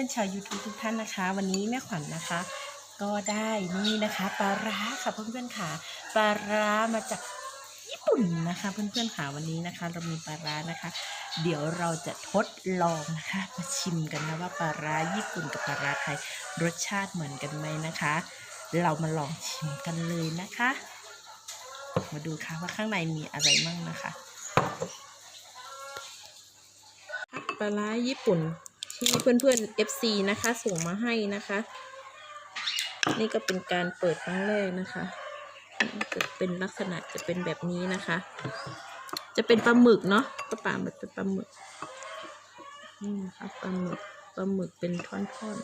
พื่อนๆชาว YouTube ทุกท่านนะคะ วันนี้แม่ขวัญนะคะ ก็ได้นี่นะคะปลาร้าค่ะเพื่อนๆค่ะปลาร้ามาจากญี่ปุ่นนะคะ เพื่อนๆค่ะวันนี้นะคะ เรามีปลาร้านะคะ เดี๋ยวเราจะทดลองนะคะมาชิมกันนะว่าปลาร้าญี่ปุ่นกับปลาร้าไทยรสชาติเหมือนกันไหมนะคะ เรามาลองชิมกันเลยนะคะ มาดูค่ะว่าข้างในมีอะไรมั่งนะคะปลาร้าญี่ปุ่น ที่เพื่อนๆ FC นะคะ ส่งมาให้นะคะ นี่ก็เป็นการเปิดครั้งแรกนะคะจะเป็นลักษณะจะเป็นแบบนี้นะคะ จะเป็นปลาหมึกเนาะปลาปลาหมึกเป็นปลาหมึกนี่นะคะปลาหมึกปลาหมึกเป็นท่อน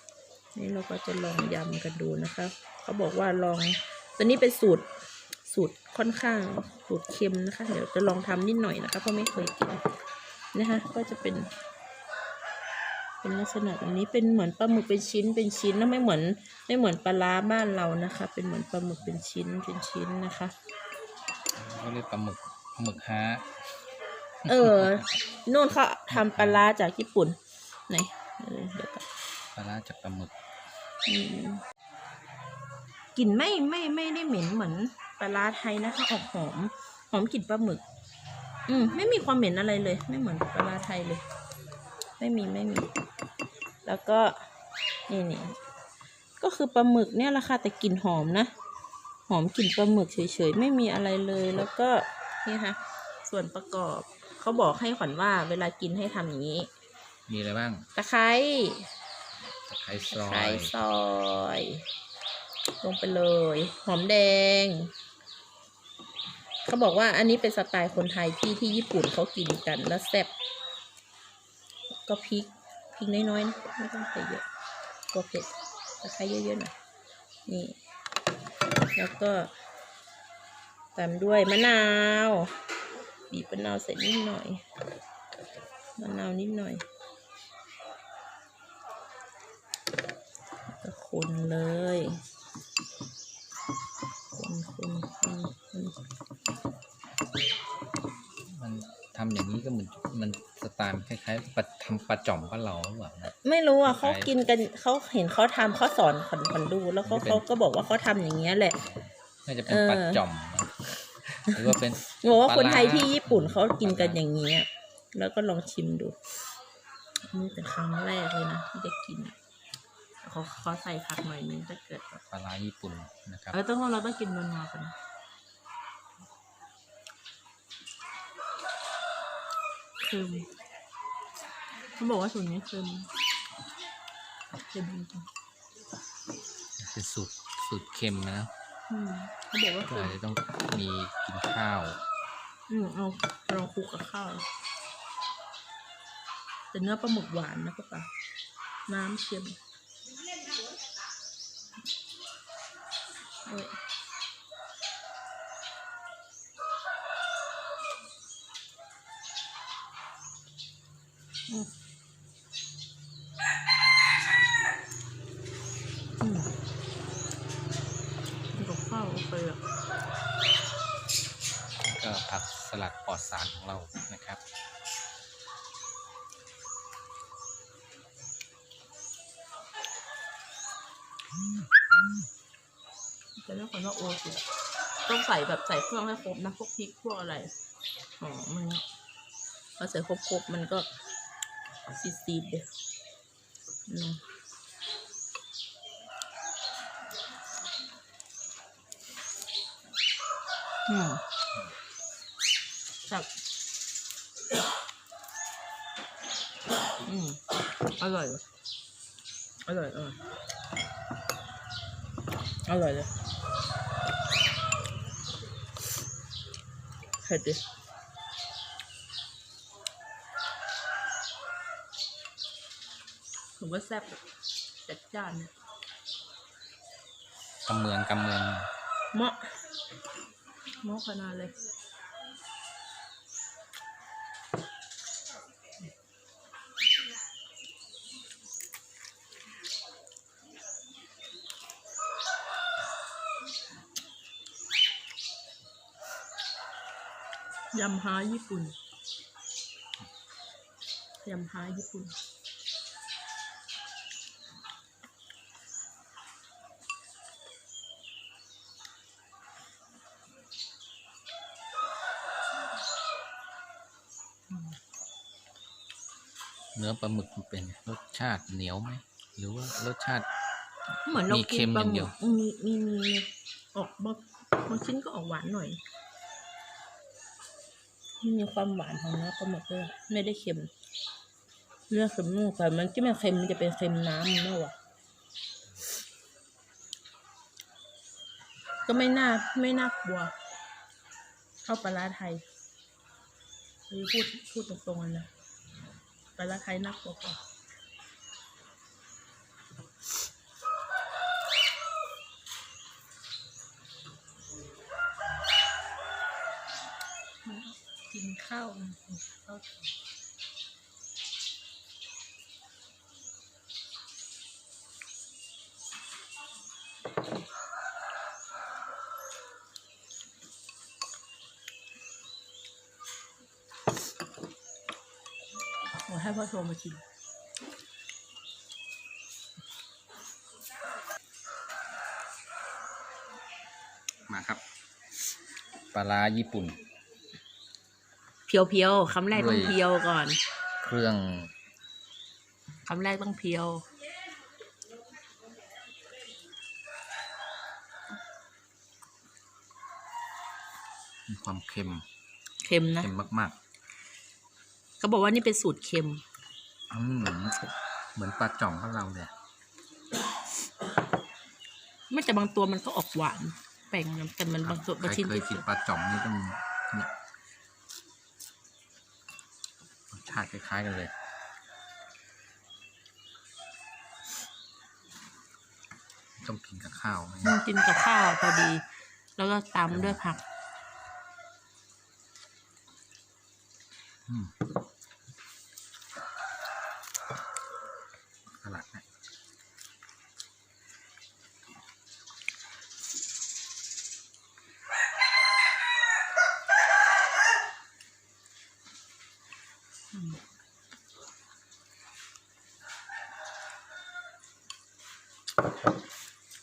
ๆนี่เราก็จะลองยำกันดูนะคะเขาบอกว่าลองตัวนี้เป็นสูตรสูตรค่อนข้างสูตรเค็มนะคะ เดี๋ยวจะลองทำนิดหน่อยนะคะเพราะไม่เคยกินนะคะ ก็จะเป็น เป็นลักษณะแบบนี้เป็นเหมือนปลาหมึกเป็นชิ้นเป็นชิ้นแล้วไม่เหมือนไม่เหมือนปลาร้าบ้านเรานะคะ เป็นเหมือนปลาหมึกเป็นชิ้นเป็นชิ้นนะคะเขาเรียกปลาหมึกปลาหมึกฮะเออนู่นเขาทำปลาร้าจากญี่ปุ่นไหนเดี๋ยวเดี๋ยวก่อนปลาร้าจากปลาหมึกอืมกลิ่นไม่ไม่ไม่ได้เหม็นเหมือนปลาร้าไทยนะคะออกหอมหอมกลิ่นปลาหมึก อืมไม่มีความเหม็นอะไรเลย ไม่เหมือนปลาร้าไทยเลย ไม่มีไม่มี แล้วก็นี่นี่ก็คือปลาหมึกเนี่ยแหละค่ะแต่กลิ่นหอมนะ หอมกลิ่นปลาหมึกเฉยๆ ไม่มีอะไรเลยแล้วก็นี่ค่ะส่วนประกอบเขาบอกให้ขวัญว่าเวลากินให้ทำอย่างนี้ มีอะไรบ้าง ตะไคร้ตะไคร้ซตะอไคร้ยซอย ลงไปเลย หอมแดง เขาบอกว่าอันนี้เป็นสไตล์คนไทยที่ที่ญี่ปุ่นเขากินกันแล้วแซ่บ ก็พริกพริกน้อยๆนะไม่ต้องใส่เยอะกลัวเผ็ดตะไคร้เยอะๆหน่อยนี่ แล้วก็ตามด้วยมะนาว บีบมะนาวใส่นิดหน่อยมะนาวนิดหน่อยก็คนเลยคนคนคนคนมัน ทำอย่างนี้ก็เหมือนมันสไตล์คล้ายๆปลาทำปลาจ่อมบ้านเราหรือเปล่านะ ไม่รู้อะคล้าเขายกินกันเขาเห็นเขาทำเขาสอนขอนขอนดู แล้วเขาไม่เป็นเขาก็บอกว่าเขาทำอย่างเงี้ยแหละน่าจะเป็นเออปลาจ่อมนะหรือว่าเป็นบอกว่าคนไทยปลาร้าที่ญี่ปุ่นเขากินกันอย่างเงี้ยแล้วก็ลองชิมดูนี่เป็นครั้งแรกเลยนะที่ได้กินเขาเขาใส่ผักหน่อยนึงถ้าเกิดแบบปลาร้าญี่ปุ่นนะครับเออต้องเราต้องกินนัวๆกันนะ เค็มเขาบอกว่าสูตรนี้เค็มเค็มจริงเป็นสูตรสูตรเค็มนะๆอืมเขาบอกว่าก็เค็อาจมจะต้องมีกินข้าว อืมเอาลองคลุกกับข้าวแต่เนื้อปลาหมึกหวานนะป้าป๋าน้ำเค็มโอ้ยอืมอืม กับข้าวโอเคอะก็ผักสลัดปลอดสารของเรานะครับจะเรียกคนว่าโอสุดต้องใส่แบบใส่เครื่องให้ครบนะพวกพริกพวกอะไรอ๋อมันพอใส่ครบครบๆมันก็ ซีดซีดๆเดียวอืมอืมจับอืมอร่อยว่ะอร่อยอร่อยอร่อยเลยเผ็ดดิ ผมว่าแซ่บอะจัดจ้านเนี่ยกำเมืองกำเมืองเหมาะเหมาะขนาดเลยยำฮาญี่ปุ่นยำฮาญี่ปุ่น เนื้อปลาหมึกมันเป็นไงรสชาติเหนียวไหมหรือว่ารสชาติ เหมือนเรามีกิเค็นมปลาอย่างหเดีมึยว กมีมีมีออกบางบางชิ้นก็ออกหวานหน่อยมีความหวานของเนื้อปลาหมึกด้วยไม่ได้เค็มเนื้อเค็มนุ่มแต่มันที่มันเค็มมันจะเป็นเค็มน้ำมันมากกว่าก็ไม่น่าไม่น่ากลัวเข้าปลาร้าไทยคือพูดพูดตรงๆเลยนะ ปลาร้าไทยน่ากกว่ากินข้าวกินข้าว ให้พ่อโทรมาชิมมาครับ ปลาร้าญี่ปุ่น เพียวๆคำแรกต้องด้วยเพียวก่อน เครื่องคำแรกต้องเพียว มีความเค็ม เค็มนะ เค็มมาก เขาบอกว่านี่เป็นสูตรเค็มๆอืมเหมือนเหมือนปลาจ่อมบ้านเราเลยไม่แต่บางตัวมันก็ออกหวานแปลงนะแต่มันบางตัวใคบางรชิ้นเคยกินปลาจ่อมนี่ต้องเนี่ยรสชาติคล้ายๆกันเลย ต้องกินกับข้าวไหมมันกินกับข้าวพอดี แล้วก็ตามด้วยผัก อืม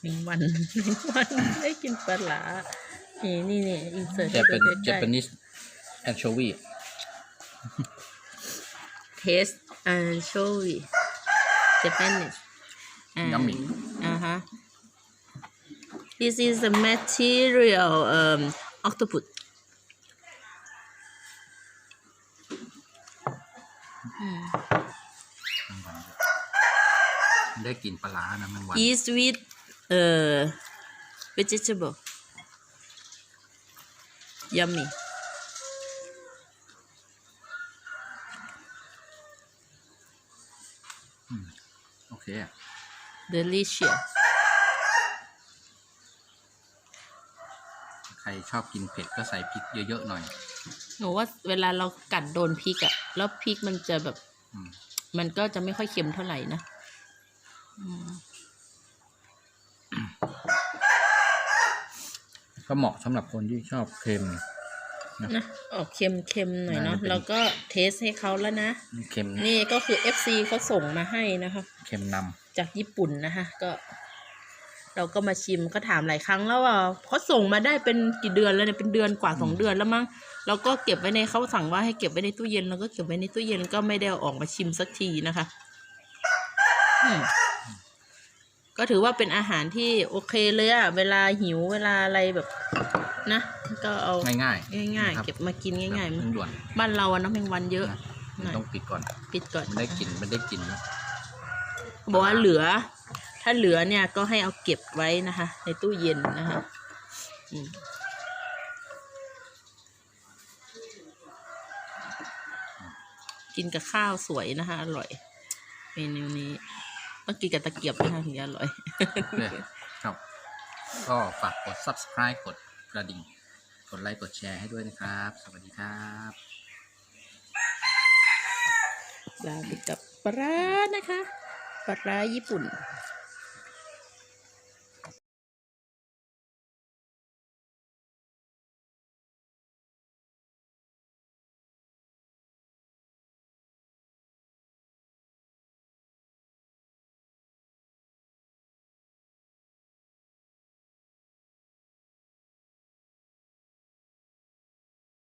หนึ่งวันหนึ่งวันได้กินปลาหลานี่นี่นี่อินเสิร์ตจะให้เป็นดูจะใกล้เป็นนิสแอนโชวีเทสอันโชวีเจแปนิส Yummy. uh huh this is the material um octopus อืมได้กลินปลาร้านะมันหวาน is with uh vegetable yummy โอเค delicious ใครชอบกินเผ็ดก็ใส่พริกเยอะๆหน่อย หนูว่าเวลาเรากัดโดนพริกอะแล้วพริกมันจะแบบ อืม มันก็จะไม่ค่อยเค็มเท่าไหร่นะ อืม ก็เหมาะสำหรับคนที่ชอบเค็มนะออกเค็มเค็มหน่อยเนาะน่าจะเป็นแล้วก็เทสให้เขาแล้วนะเค็มนี่ก็คือ FC เขาส่งมาให้นะคะ เค็มนจากญี่ปุ่นนะคะก็ เราก็มาชิมก็ถามหลายครั้งแล้วว่าเขาส่งมาได้เป็นกี่เดือนแล้วเนี่ยเป็นเดือนกว่าสองเดือนแล้วมั้งเราก็เก็บไว้ในเขาสั่งว่าให้เก็บไว้ในตู้เย็นเราก็เก็บไว้ในตู้เย็นก็ไม่ได้เอาออกมาชิมสักทีนะคะ อืม ก็ถือว่าเป็นอาหารที่โอเคเลยอะเวลาหิวเวลาอะไรแบบนะ ก็เอาำง่ายง่ายครับๆเก็บมากินง่ายแบบด่วนๆบ้านเราอะน้ำแมงวันเยอะๆนะหน่อยต้องปิดก่อน ปิดก่อนมันได้กลิ่นมันได้กลิ่นนะบอกว่าเหลือ ถ้าเหลือเนี่ยก็ให้เอาเก็บไว้นะคะ ในตู้เย็นนะคะอืมกินกับข้าวสวยนะคะ อร่อย เมนูนี้ ต้องกินกับตะเกียบนะคะถึงจะอร่อย เนี่ยครับ ก็ฝากกด subscribe กดกระดิ่ง กดไลค์ กดแชร์ให้ด้วยนะครับ สวัสดีครับลาไปกับปลาร้านะคะ ปลาร้าญี่ปุ่น